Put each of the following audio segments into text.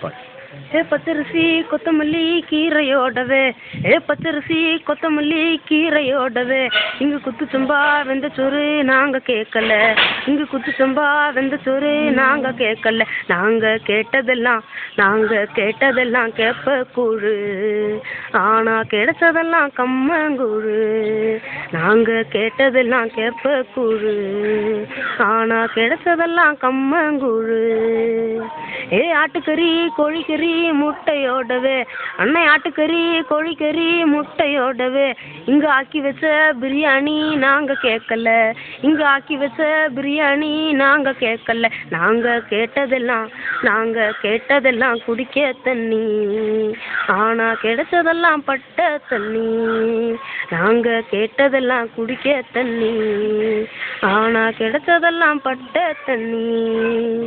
பாடு ஏ பச்சரிசி கொத்தமல்லி கீரையோடவே. ஏ பச்சரிசி கொத்தமல்லி கீரையோடவே. இங்கு குத்து சம்பா வெந்த சோறு நாங்க கேட்கல. இங்கு குத்து சம்பா வெந்த சோறு நாங்க கேட்கல. நாங்க கேட்டதெல்லாம் நாங்க கேட்டதெல்லாம் கேப்ப கூழு ஆனா கிடைச்சதெல்லாம் கம்மங்கூழு நாங்க கேட்டதெல்லாம் கேப்ப கூழு ஆனா கிடைச்சதெல்லாம் கம்மங்கூழு ஏ ஆட்டுக்கறி கோழிக்கறி முட்டையோடவே. அன்னை ஆட்டுக்கறி கோழிக்கறி முட்டையோடவே. இங்க ஆக்கி வச்ச பிரியாணி நாங்க கேட்கல இங்க ஆக்கி வச்ச பிரியாணி நாங்க கேட்கல நாங்க கேட்டதெல்லாம் நாங்க கேட்டதெல்லாம் குடிக்க தண்ணி. ஆனா கிடைச்சதெல்லாம் பட்ட தண்ணி. நாங்க கேட்டதெல்லாம் குடிக்க தண்ணி. ஆனா கிடைச்சதெல்லாம் பட்ட தண்ணி.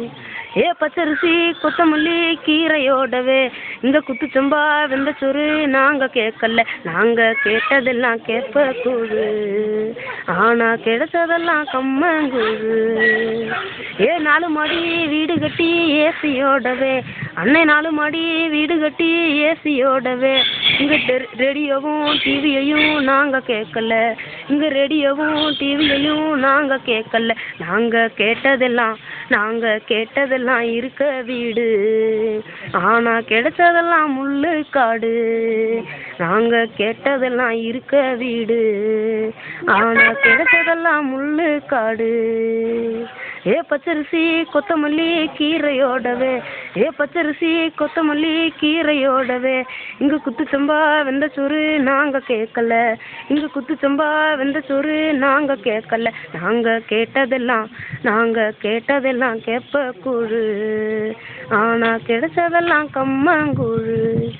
ஏ பச்சரிசி கொத்தமல்லி கீரையோடவே. இந்த குத்துச்சம்பா வெந்த சோறு நாங்க கேட்கல. நாங்க கேட்டதெல்லாம் கேட்ப கூழு ஆனா கிடைச்சதெல்லாம் கம்மங்கூழு ஏ நாலு மாடி வீடு கட்டி ஏசியோடவே. அன்னை நாலு மாடி வீடு கட்டி ஏசியோடவே. இங்க டெ- ரேடியோவும் டிவியையும் நாங்க கேட்கல. இங்க ரேடியோவும் டிவியையும் நாங்க கேட்கல. நாங்க கேட்டதெல்லாம் நாங்க கேட்டதெல்லாம் இருக்க வீடு. ஆனா கிடைச்சதெல்லாம் முள்ளு காடு. நாங்க கேட்டதெல்லாம் இருக்க வீடு. ஆனா கிடைச்சதெல்லாம் முள்ளு காடு. ஏ பச்சரிசி கொத்தமல்லி கீரையோடவே. ஏ பச்சரிசி கொத்தமல்லி கீரையோடவே. இங்க குத்துச்சம்பா வெந்த சோறு நாங்க கேட்கல. இங்க குத்துச்சம்பா வெந்த சோறு நாங்க கேட்கல. நாங்க கேட்டதெல்லாம் நாங்க கேட்டதெல்லாம் கேப்ப கூழு ஆனா கிடைச்சதெல்லாம் கம்மங்கூழு.